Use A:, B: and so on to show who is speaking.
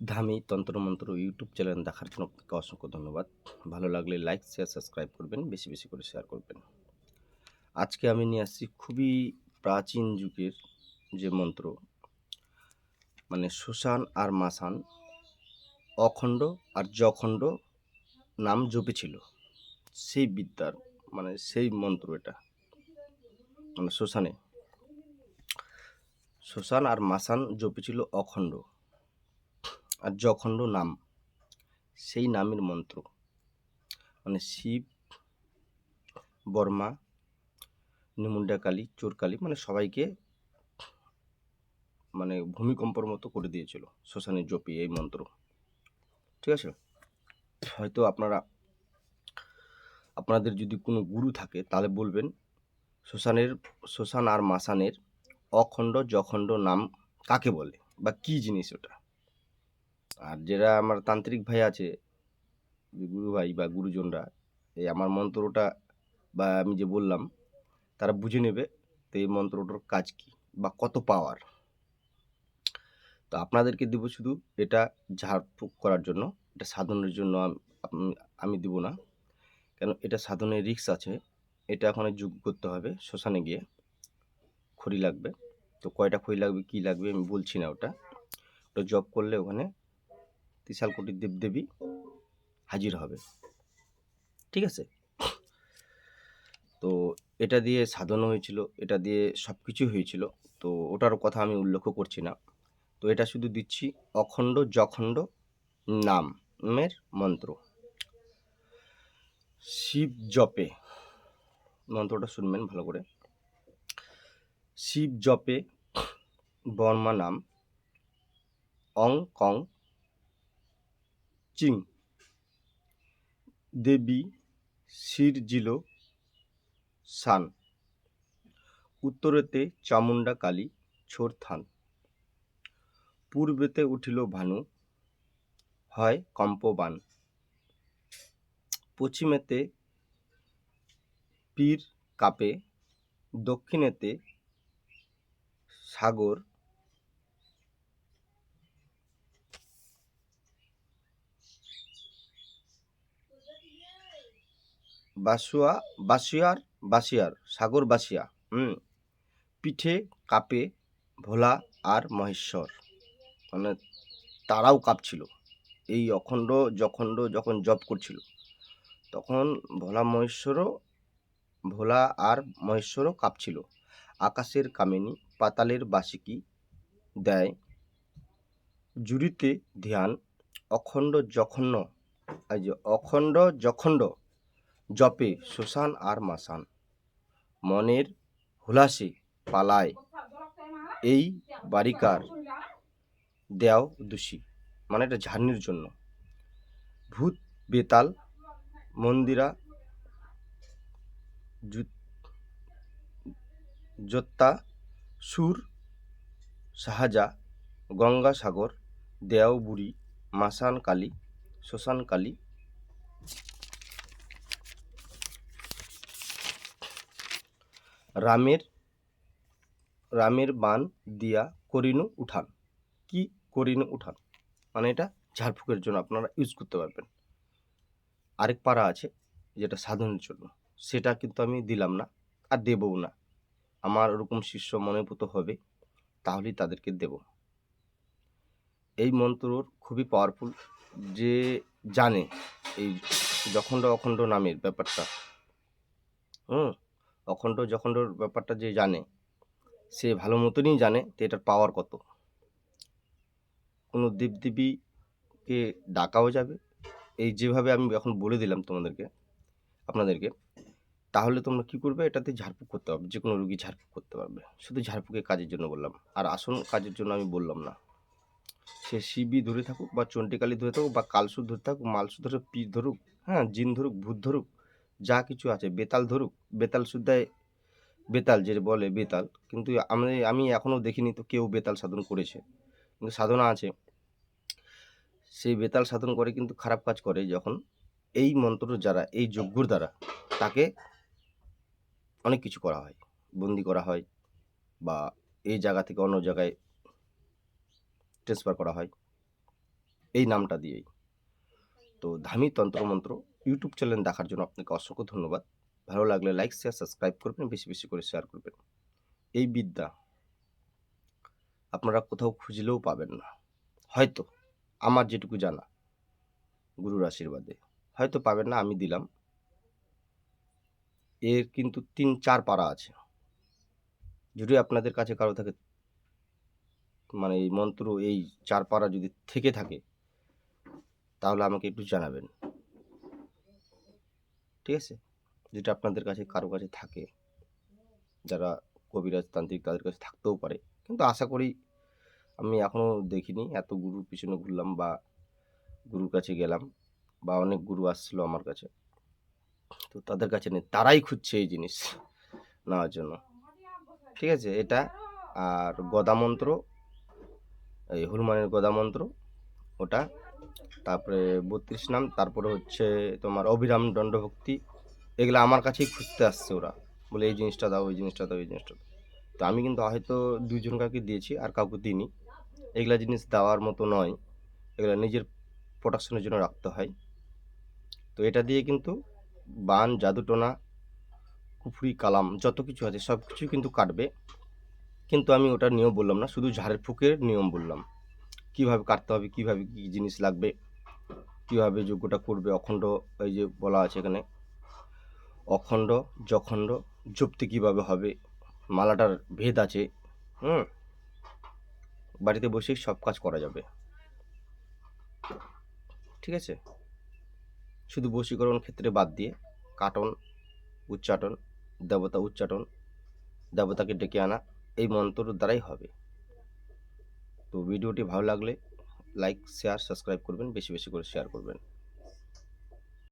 A: ধামি তন্ত্রমন্ত্র YouTube channel দেখার জন্য আপনাকে অসংখ্য ধন্যবাদ। ভালো লাগলে লাইক শেয়ার সাবস্ক্রাইব করবেন, বেশি বেশি করে শেয়ার করবেন। আজকে আমি নিয়ে আসছি খুবই প্রাচীন যুগের যে মন্ত্র মানে শ্মশান আর মাসান অখণ্ড আর যখণ্ড নাম জপেছিল। সেই বিদ্যার মানে সেই মন্ত্র এটা মানে শ্মশানে শ্মশান আর মাসান জপেছিল অখণ্ড। আর জখণ্ড নাম, সেই নামের মন্ত্র। মানে শিব, বর্মা, নিমুন্ডা কালী চোরকালী মানে সবাইকে মানে ভূমিকম্পর মতো করে দিয়েছিল শ্মশানের জপি এই মন্ত্র। ঠিক আছে? হয়তো আপনারা, আপনাদের যদি কোনো গুরু থাকে, তাহলে বলবেন, শ্মশানের, শ্মশান আর মাসানের অখণ্ড জখণ্ড নাম কাকে বলে বা কি জিনিস ওটা? আর যারা আমার তান্ত্রিক ভাই আছে গুরু ভাই বা গুরুজনরা, এই আমার মন্ত্রটা বা আমি যে বললাম, তারা বুঝে নেবে তো এই মন্ত্রটার কাজ কি বা কত পাওয়ার তো আপনাদেরকে দেব শুধু এটা ঝাড়ফুঁক করার জন্য, এটা সাধনের জন্য আম- দিব না। কেন এটা সাধনের রিস্ক আছে, এটা ওখানে যোগ করতে হবে, শ্মশানে গিয়ে খড়ি লাগবে। তো কয়টা খড়ি লাগবে, কি লাগবে আমি বলছি না ওটা। ওটা জব করলে ওখানে ত্রিশাল কোটি দেবদেবী হাজির হবে। ঠিক আছে? তো এটা দিয়ে সাধন হয়েছিল, এটা দিয়ে সব কিছুই হয়েছিল। তো ওটার কথা আমি উল্লেখ করছি না। তো এটা শুধু দিচ্ছি, অখণ্ড জখণ্ড নামের মন্ত্র। শিব জপে, মন্ত্রটা শুনবেন ভালো করে। শিব জপে বর্মা নাম, অং কং চিং। দেবী শিরজিল সান। উত্তরেতে চামুণ্ডা কালী ছোর থান। পূর্বেতে উঠিল ভানু, হয় কম্পবান। পশ্চিমেতে পীর কাপে, দক্ষিণেতে সাগর বাসুয়া, বাসিয়ার বাসিয়ার, সাগর বাসিয়া, হুম, পিঠে কাপে ভোলা আর মহেশ্বর। মানে তারাও কাঁপছিল। এই অখণ্ড, যখণ্ড, যখন জপ করছিল, তখন ভোলা মহেশ্বরও, ভোলা আর মহেশ্বরও কাঁপছিল। আকাশের কামিনী, পাতালের বাসিকি দেয় জুড়িতে ধ্যান, অখণ্ড জখণ্ড এই যে অখণ্ড জখণ্ড জপে শ্মশান আর মাসান। মনের হুলাসে পালায় এই বারিকার দেও দোষী। মানে এটা ঝাড়নির জন্য। ভূত, বেতাল, মন্দিরা জোত্তা, সুর, সাহাজা গঙ্গাসাগর দেওবুড়ি মাসান কালী শ্মশান কালী রামের রামের বান দিয়া করিনু উঠান। কি করিনু উঠান? মানে এটা ঝাড়ফুঁকের জন্য আপনারা ইউজ করতে পারবেন। আরেক পাড়া আছে, যেটা সাধনের জন্য। সেটা কিন্তু আমি দিলাম না আর দেবও না। আমার ওরকম শিষ্য মনে পুতো হবে, তাহলেই তাদেরকে দেব। এই মন্ত্রর খুবই পাওয়ারফুল যে জানে এই যখণ্ড অখণ্ড নামের ব্যাপারটা। হুম? অখণ্ড যখণ্ডর ব্যাপারটা যে জানে, সে ভালো মতনই জানে যে এটার পাওয়ার কত। কোনো দেবদেবীকে ডাকাও যাবে। এই যেভাবে আমি এখন বলে দিলাম তোমাদেরকে, আপনাদেরকে, তাহলে তোমরা কি করবে? এটাতে ঝাড়ফুঁক করতে পারবে যে কোনো রুগী ঝাড়ফুঁক করতে পারবে। শুধু ঝাড়ফুঁকের কাজের জন্য বললাম। আর আসন কাজের জন্য আমি বললাম না। সে শিবি ধরে থাকুক বা চণ্ডিকালি ধরে থাকুক বা কালসুর ধরে থাকুক মালসুর ধরে পীর ধরুক হ্যাঁ জিন ধরুক, ভূত ধরুক যা কিছু আছে, বেতাল ধরুক, বেতাল সুদ্ধায় বেতাল যে বলে বেতাল, কিন্তু আমি আমি এখনও দেখিনি তো কেউ বেতাল সাধন করেছে। কিন্তু সাধনা আছে। সেই বেতাল সাধন করে কিন্তু খারাপ কাজ করে যখন এই মন্ত্র যারা, এই যজ্ঞর দ্বারা তাকে অনেক কিছু করা হয়। বন্দি করা হয় বা এই জায়গা থেকে অন্য জায়গায় ট্রান্সফার করা হয়। এই নামটা দিয়েই। তো ধামি তন্ত্রমন্ত্র ইউটিউব চ্যানেল দেখার জন্য আপনাকে অসংখ্য ধন্যবাদ। ভালো লাগলে লাইক শেয়ার সাবস্ক্রাইব করবেন, বেশি বেশি করে শেয়ার করবেন। এই বিদ্যা আপনারা কোথাও খুঁজলেও পাবেন না। হয়তো আমার যেটুকু জানা, গুরুর আশীর্বাদে। হয়তো পাবেন না, আমি দিলাম। এর কিন্তু তিন, চার পাড়া আছে। যদি আপনাদের কাছে কারও থাকে মানে এই মন্ত্র, এই চার পারা যদি থেকে থাকে, তাহলে আমাকে একটু জানাবেন। ঠিক আছে? যেটা আপনাদের কাছে, কারও কাছে থাকে। যারা কবিরাজ তান্ত্রিক, তাদের কাছে থাকতেও পারে। কিন্তু আশা করি, আমি এখনও দেখিনি, এত গুরুর পিছনে ঘুরলাম বা গুরুর কাছে গেলাম বা অনেক গুরু আসছিল আমার কাছে। তো তাদের কাছে নেই, তারাই খুঁজছে এই জিনিস নেওয়ার জন্য। ঠিক আছে? এটা আর গদামন্ত্র, এই হনুমানের গদামন্ত্র ওটা। তারপরে বত্রিশ নাম, তারপরে হচ্ছে তোমার অবিরাম দণ্ডভক্তি। এগুলো আমার কাছেই খুঁজতে আসছে ওরা। বলে, এই জিনিসটা দাও, ওই জিনিসটা দাও, এই জিনিসটা দাও। তো আমি কিন্তু হয়তো দুজন কাউকে দিয়েছি, আর কাউকে দিইনি। এগুলা জিনিস দেওয়ার মতো নয়। এগুলো নিজের প্রোটেকশনের জন্য রাখতে হয়। তো এটা দিয়ে কিন্তু বান জাদুটোনা কুফরি, কালাম, যত কিছু আছে সব কিছু কিন্তু কাটবে। কিন্তু আমি ওটার নিয়ম বললাম না, শুধু ঝাড়ের ফুকের নিয়ম বললাম। কীভাবে কাটতে হবে, কীভাবে কী জিনিস লাগবে, কীভাবে যোগ্যটা করবে, অখণ্ড, এই যে বলা আছে এখানে, অখণ্ড, যখণ্ড জপ্তি কীভাবে হবে, মালাটার ভেদ আছে, হুম, বাড়িতে বসেই সব কাজ করা যাবে, ঠিক আছে? শুধু বশীকরণ ক্ষেত্রে বাদ দিয়ে কাটন, উচ্চাটন, দেবতা উচ্চাটন, দেবতাকে ডেকে আনা, এই মন্ত্রর দ্বারাই হবে। তো ভিডিওটি ভালো লাগলে লাইক শেয়ার সাবস্ক্রাইব করবেন বেশি বেশি করে শেয়ার করবেন।